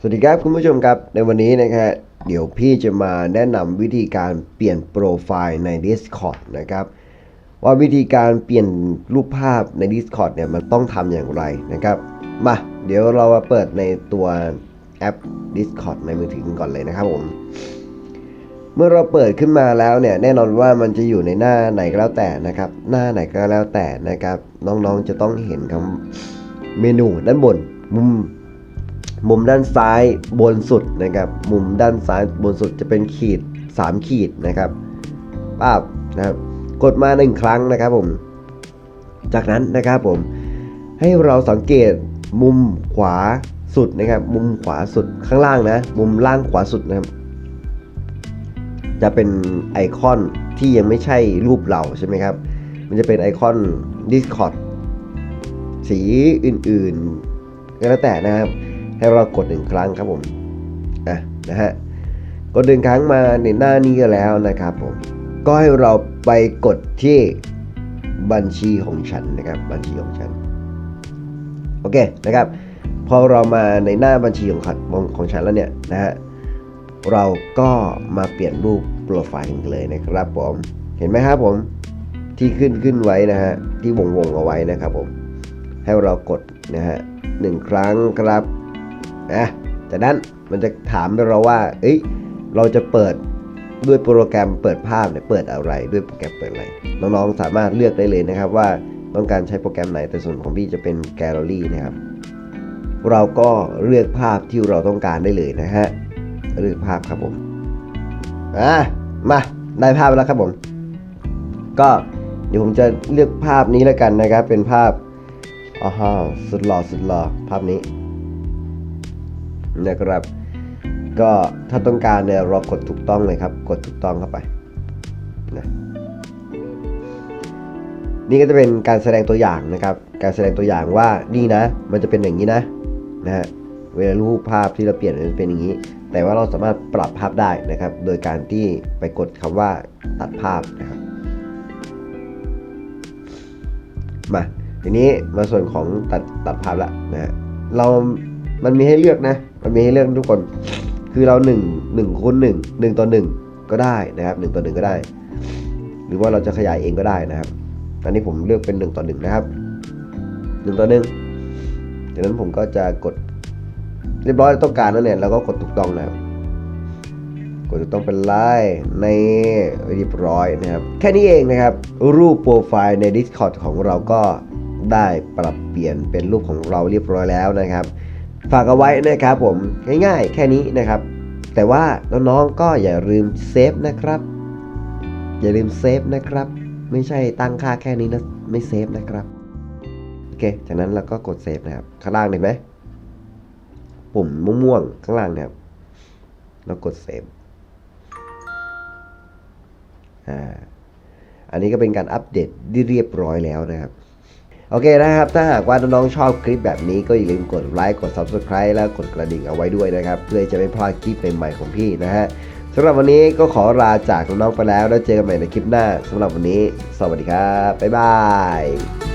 สวัสดีครับคุณผู้ชมครับ ในวันนี้นะครับเดี๋ยวพี่จะมาแนะนำวิธีการเปลี่ยนโปรไฟล์ใน Discord นะครับ ว่าวิธีการเปลี่ยนรูปภาพใน Discord เนี่ยมันต้องทำอย่างไรนะครับ มา เดี๋ยวเรามาเปิดในตัวแอป Discord ในมือถือกันก่อนเลยนะครับผม เมื่อเราเปิดขึ้นมาแล้วเนี่ยแน่นอนว่ามันจะอยู่ในหน้าไหนก็แล้วแต่นะครับ หน้าไหนก็แล้วแต่นะครับ น้องๆจะต้องเห็นคำเมนูด้านบนมุม มุมด้านซ้ายบนสุดนะครับ มุมด้านซ้ายบนสุดจะเป็นขีด 3 ขีดนะครับป้าบนะครับ กดมาหนึ่งครั้งนะครับผม จากนั้นนะครับผม ให้เราสังเกตมุมขวาสุดนะครับ มุมขวาสุดข้างล่างนะ มุมล่างขวาสุดนะครับ จะเป็นไอคอนที่ยังไม่ใช่รูปเราใช่ไหมครับ มันจะเป็นไอคอน Discord สีอื่นๆก็แล้วแต่นะครับ ให้เรากดหนึ่งครั้งครับผมอะนะฮะกดหนึ่งครั้งมาในหน้านี้ก็แล้วนะครับผมก็ให้เราไปกดที่บัญชีของฉันนะครับ บัญชีของฉันโอเคนะครับพอเรามาในหน้าบัญชีของขัดของฉันแล้วเนี่ยนะฮะเราก็มาเปลี่ยนรูปโปรไฟล์กันเลยนะครับผมเห็นไหมครับผมที่ขึ้นขึ้นไว้นะฮะที่วงวงเอาไว้นะครับผมให้เรากดนะฮะหนึ่งครั้งครับ นะจากนั้นมันจะถามเราว่าเอ้ยเราจะเปิดด้วยโปรแกรมเปิดภาพเนี่ยเปิดอะไรด้วยโปรแกรมเปิดอะไรน้องๆสามารถเลือกได้เลยนะครับว่าต้องการใช้โปรแกรมไหนแต่ส่วนของพี่จะเป็นแกลเลอรี่นะครับ เราก็เลือกภาพที่เราต้องการได้เลยนะฮะเลือกภาพครับผมอะมาได้ภาพแล้วครับผม ก็เดี๋ยวผมจะเลือกภาพนี้แล้วกันนะครับ เป็นภาพอ๋อฮะสุดหล่อสุดหล่อภาพนี้ นะครับ ก็ถ้าต้องการเนี่ยเรากดถูกต้องเลยครับ กดถูกต้องเข้าไปนะนี่ก็จะเป็นการแสดงตัวอย่างนะครับ การแสดงตัวอย่างว่านี่นะ มันจะเป็นอย่างนี้นะนะฮะเวลารูปภาพที่เราเปลี่ยนมันเป็นอย่างนี้ แต่ว่าเราสามารถปรับภาพได้นะครับ โดยการที่ไปกดคำว่าตัดภาพนะครับมาทีนี้มาส่วนของตัดตัดภาพละนะฮะเรามันมีให้เลือกนะ มันมีให้เลือกทุกคน คือเรา1 1คูณ1 1ต่อ1ก็ได้นะครับ1ต่อ1ก็ได้ หรือว่าเราจะขยายเองก็ได้นะครับอันนี้ผมเลือกเป็น1ต่อ1นะครับ1ต่อ1จากนั้นผมก็จะกดเรียบร้อยต้องการแล้วเนี่ยเราก็กดถูกต้องนะครับกดถูกต้องเป็นไลน์ในเรียบร้อยนะครับ แค่นี้เองนะครับ รูปโปรไฟล์ใน Discord ของเราก็ได้ปรับเปลี่ยนเป็นรูปของเราเรียบร้อยแล้วนะครับ ฝากเอาไว้นะครับผมง่ายๆ แค่นี้นะครับ แต่ว่าน้องๆก็อย่าลืมเซฟนะครับ อย่าลืมเซฟนะครับ ไม่ใช่ตั้งค่าแค่นี้แล้วไม่เซฟนะครับโอเคจากนั้นเราก็กดเซฟนะครับข้างล่างเห็นไหมปุ่มม่วงๆข้างล่างนะครับแล้วกดเซฟอ่าอันนี้ก็เป็นการอัปเดตที่เรียบร้อยแล้วนะครับ โอเคนะครับ ถ้าหากว่าน้องๆชอบคลิปแบบนี้ก็อย่าลืมกดไลค์กด Subscribe แล้วกดกระดิ่งเอาไว้ด้วยนะครับ เพื่อจะไม่พลาดคลิปใหม่ๆของพี่นะฮะสำหรับวันนี้ก็ขอลาจากน้องๆไปแล้วแล้วเจอกันใหม่ในคลิปหน้าสำหรับวันนี้ สวัสดีครับบ๊ายบาย